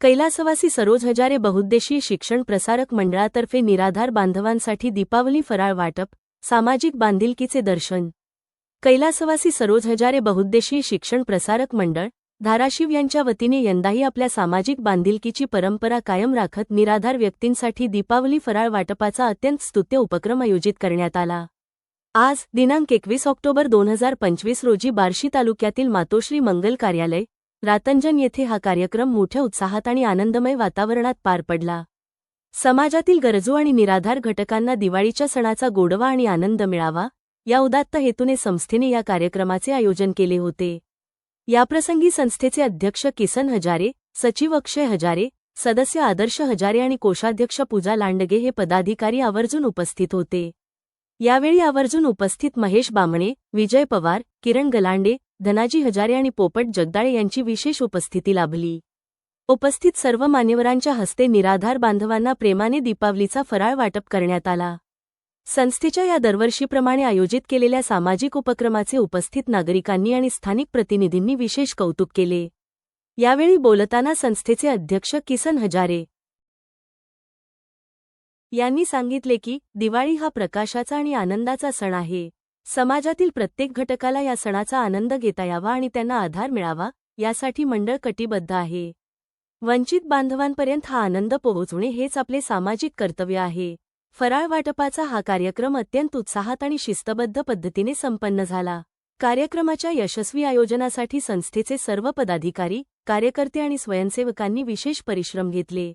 कैलासवासी सरोज हजारे बहुद्देशीय शिक्षण प्रसारक मंडळातर्फे निराधार बांधवांसाठी दीपावली फराळ वाटप सामाजिक बांधिलकीचे दर्शन. कैलासवासी सरोज हजारे बहुद्देशीय शिक्षण प्रसारक मंडळ धाराशिव यांच्या वतीने यंदाही आपल्या सामाजिक बांधिलकीची परंपरा कायम राखत निराधार व्यक्तींसाठी दीपावली फराळ वाटपाचा अत्यंत स्तुत्य उपक्रम आयोजित करण्यात आला. आज दिनांक एकवीस ऑक्टोबर दोन हजार पंचवीस रोजी बार्शी तालुक्यातील मातोश्री मंगल कार्यालय रातंजन येथे हा कार्यक्रम मोठ्या उत्साहात आणि आनंदमय वातावरणात पार पडला. समाजातील गरजू आणि निराधार घटकांना दिवाळीच्या सणाचा गोडवा आणि आनंद मिळावा या उदात्त हेतूने संस्थेने या कार्यक्रमाचे आयोजन केले होते. याप्रसंगी संस्थेचे अध्यक्ष किसन हजारे सचिव अक्षय हजारे सदस्य आदर्श हजारे आणि कोषाध्यक्ष पूजा लांडगे हे पदाधिकारी आवर्जून उपस्थित होते. यावेळी आवर्जून उपस्थित महेश बामणे विजय पवार किरण गलांडे धनाजी हजारे आणि पोपट जगदाळे यांची विशेष उपस्थिती लाभली. उपस्थित सर्व मान्यवरांच्या हस्ते निराधार बांधवांना प्रेमाने दीपावलीचा फराळ वाटप करण्यात आला. संस्थेच्या या दरवर्षीप्रमाणे आयोजित केलेल्या सामाजिक उपक्रमाचे उपस्थित नागरिकांनी आणि स्थानिक प्रतिनिधींनी विशेष कौतुक केले. यावेळी बोलताना संस्थेचे अध्यक्ष किसन हजारे यांनी सांगितले की दिवाळी हा प्रकाशाचा आणि आनंदाचा सण आहे. समाजातील प्रत्येक घटकाला या सणाचा आनंद घेता यावा आणि त्यांना आधार मिळावा यासाठी मंडळ कटिबद्ध आहे. वंचित बांधवांपर्यंत हा आनंद पोहोचवणे हेच आपले सामाजिक कर्तव्य आहे. फराळ वाटपाचा हा कार्यक्रम अत्यंत उत्साहात आणि शिस्तबद्ध पद्धतीने संपन्न झाला. कार्यक्रमाच्या यशस्वी आयोजनासाठी संस्थेचे सर्व पदाधिकारी कार्यकर्ते आणि स्वयंसेवकांनी विशेष परिश्रम घेतले.